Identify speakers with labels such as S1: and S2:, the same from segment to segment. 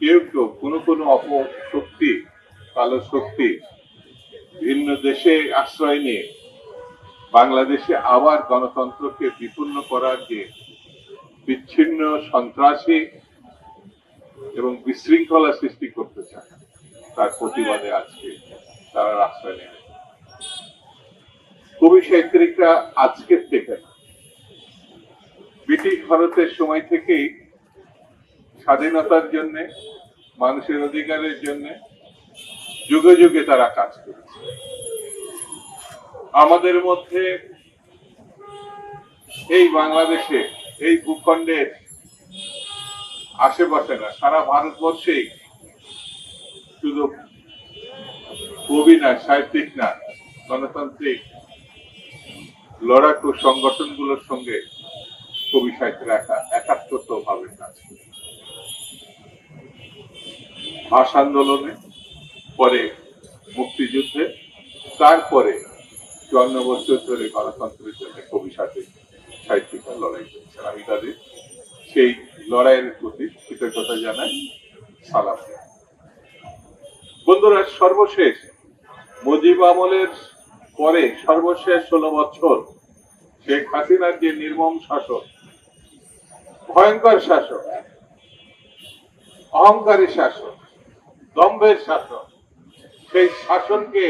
S1: কেউ কেউ, কোনো কোনো অপশক্তি, কালো শক্তি, ভিন্ন দেশে আশ্রয় নিয়ে বাংলাদেশে আবার গণতন্ত্রকে বিপন্ন করার যে বিচ্ছিন্ন সন্ত্রাসী এবং বিশৃঙ্খলা সৃষ্টি করতে চায়, তার প্রতিবাদে আজকে তারা রাস্তায় নেমে কবি সাহিত্যিকরা আজকের থেকে ব্রিটিশ ভারতের সময় থেকেই স্বাধীনতার জন্য, মানুষের অধিকারের জন্য যুগে যুগে তারা কাজ করেছে। আমাদের মধ্যে এই বাংলাদেশে, এই ভূখণ্ডের আশেপাশে না, সারা ভারতবর্ষেই শুধু কবি না, সাহিত্যিক না, গণতান্ত্রিক লড়াকু সংগঠনগুলোর সঙ্গে কবি সাহিত্যের একা একাত্মত ভাবে কাজ। করে ভাষা আন্দোলনে পরে মুক্তিযুদ্ধে, তারপরে চুয়ান্ন বছর ধরে গণতন্ত্রের জন্য কবি সাহিত্যিক সাহিত্যিকরা লড়াই করছেন। আমি তাদের সেই লড়াইয়ের প্রতি কৃতজ্ঞতা জানাই। সালাম বন্ধুরা, সর্বশেষ মুজিব আমলের পরে সর্বশেষ ষোলো বছর শেখ হাসিনার যে নির্মম শাসক ভয়ঙ্কর শাসক অহংকারী শাসক দম্ভের শাসক। সেই শাসনকে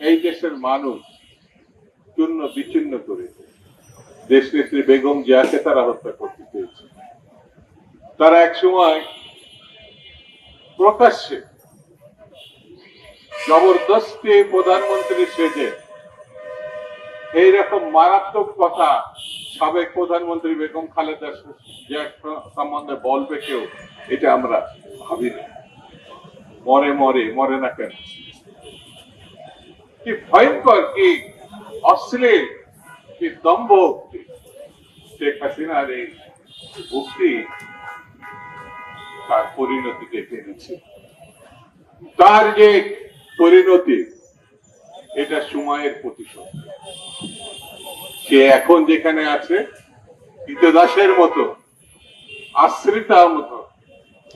S1: এই দেশের মানুষ চূর্ণ বিচ্ছিন্ন করে দেশ নেত্রী বেগম জিয়াকে তারা হত্যা করতে চেয়েছে তারা এক সময় প্রকাশ্যে জবরদস্তি প্রধানমন্ত্রী সেজে এইরকম মারাত্মক কথা সাবেক প্রধানমন্ত্রী বেগম খালেদা জিয়া সম্বন্ধে বলবে কেউ, এটা আমরা ভাবিনি। মরে মরে মরে না কেন? কি ভয়ঙ্কর, কি অশ্লীল, কি দম্ভ উক্তি শেখ হাসিনার এই উক্তি তার পরিণতিকে টেনেছে। তার যে পরিণতি, এটা সময়ের প্রতিশোধ। সে এখন যেখানে আছে দাসের মতো, আশ্রিতার মতো,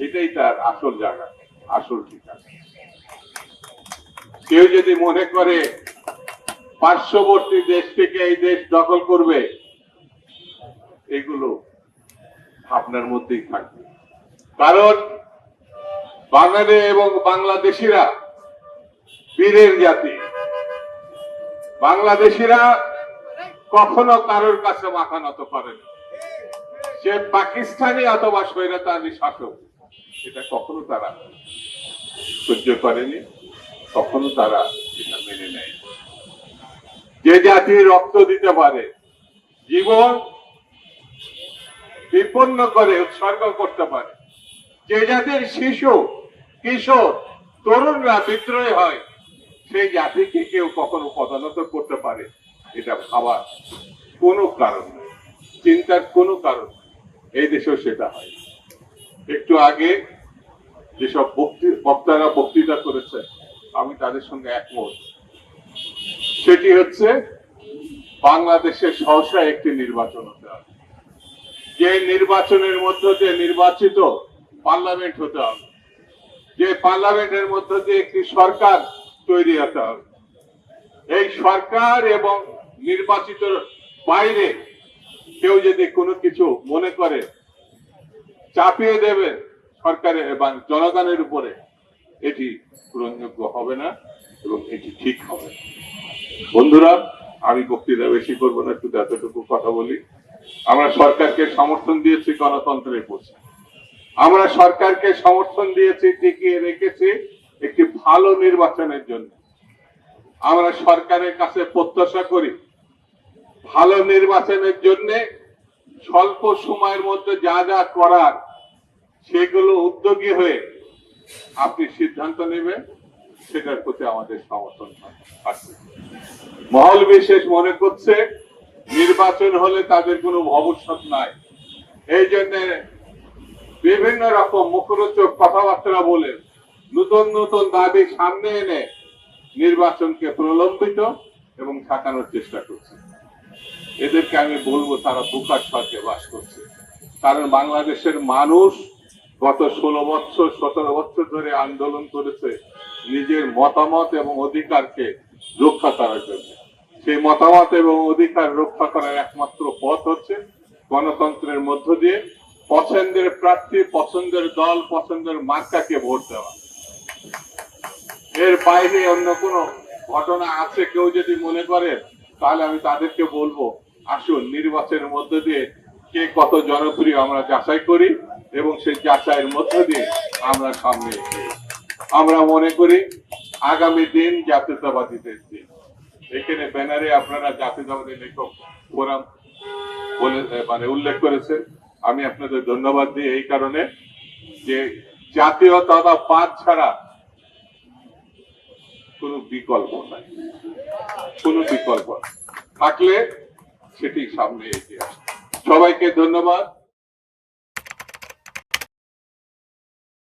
S1: এটাই তার আসল জায়গা। আসল ঠিকানা। কেউ যদি মনে করে পার্শ্ববর্তী দেশ থেকে এই দেশ দখল করবে, এগুলো আপনার মধ্যেই থাকবে। কারণ বাঙালি এবং বাংলাদেশিরা বীরের জাতি। বাংলাদেশিরা কখনো কারোর কাছে মাথা নত করে না। সে পাকিস্তানি অথবা স্বৈরাচারী শাসক এটা কখনো তারা সহ্য করেনি, কখনো তারা এটা মেনে নেয় যে জাতি রক্ত দিতে পারে, জীবন বিপন্ন করে, উৎসর্গ করতে পারে, যে জাতির শিশু, কিশোর, তরুণরা বিদ্রোহী হয়, সেই জাতিকে কেউ কখনো পদানত করতে পারে, এটা ভাবার কোনো কারণ চিন্তার কোনো কারণ এই দেশেও সেটা হয়। একটু আগে যেসব বক্তৃ- বক্তারা বক্তৃতা করেছে, আমি তাদের সঙ্গে একমত। সেটি হচ্ছে, বাংলাদেশের সহসা একটি নির্বাচন হতে হবে। যে নির্বাচনের মধ্য দিয়ে নির্বাচিত পার্লামেন্ট হতে হবে। যে পার্লামেন্টের মধ্য দিয়ে একটি সরকার তৈরি হতে হবে। এই সরকার এবং নির্বাচিত বাইরে কেউ যদি কোনো কিছু মনে করে, চাপিয়ে দেবে সরকারের এবং জনগণের উপরে এটি গ্রহণযোগ্য হবে না এবং এটি ঠিক হবে বন্ধুরা, আমি বক্তৃতা বেশি করব না, শুধু এতটুকু কথা বলি। আমরা সরকারকে সমর্থন দিয়েছি গণতন্ত্রের পক্ষে আমরা সরকারকে সমর্থন দিয়েছি, টিকিয়ে রেখেছি একটি ভালো নির্বাচনের জন্য। আমরা সরকারের কাছে প্রত্যাশা করি, ভালো নির্বাচনের জন্য স্বল্প সময়ের মধ্যে যা যা করার সেগুলো উদ্যোগী হয়ে আপনি সিদ্ধান্ত নেবেন, সেটার প্রতি আমাদের সমর্থন আছে মহল বিশেষ মনে করছে, নির্বাচন হলে তাদের কোনো ভবিষ্যৎ নাই। এই জন্য বিভিন্ন রকম মুখরোচক কথাবার্তা বলে নতুন নতুন দাবি সামনে এনে নির্বাচনকে প্রলম্বিত এবং ঠেকানোর চেষ্টা করছে। এদেরকে আমি বলব, তারা বোকার স্বর্গে বাস করছে। কারণ বাংলাদেশের মানুষ গত ষোলো বছর, সতেরো বছর ধরে আন্দোলন করেছে নিজের মতামত এবং অধিকারকে রক্ষা করার জন্য। সেই মতামত এবং অধিকার রক্ষা করার একমাত্র পথ হচ্ছে গণতন্ত্রের মধ্য দিয়ে পছন্দের প্রার্থী, পছন্দের দল, পছন্দের মার্কাকে ভোট দেওয়া। এর বাইরে অন্য কোনো ঘটনা আছে কেউ যদি মনে করে, তাহলে আমি তাদেরকে বলব, আসুন নির্বাচনের মধ্য দিয়ে কে কত জনপ্রিয় আমরা যাচাই করি। এবং সেই যাচাইয়ের মধ্য দিয়ে আমরা সামনে। আমরা মনে করি আগামী দিন জাতীয়তাবাদীদের দিন। এখানে ব্যানারে আপনারা জাতীয়তাবাদী লেখক ফোরাম বলে মানে উল্লেখ করেছেন। আমি আপনাদের ধন্যবাদ দিই এই কারণে যে জাতীয়তাবাদ ছাড়া কোনো বিকল্প নাই। কোনো বিকল্প থাকলে সেটি সামনে এগিয়ে আসে। সবাইকে ধন্যবাদ।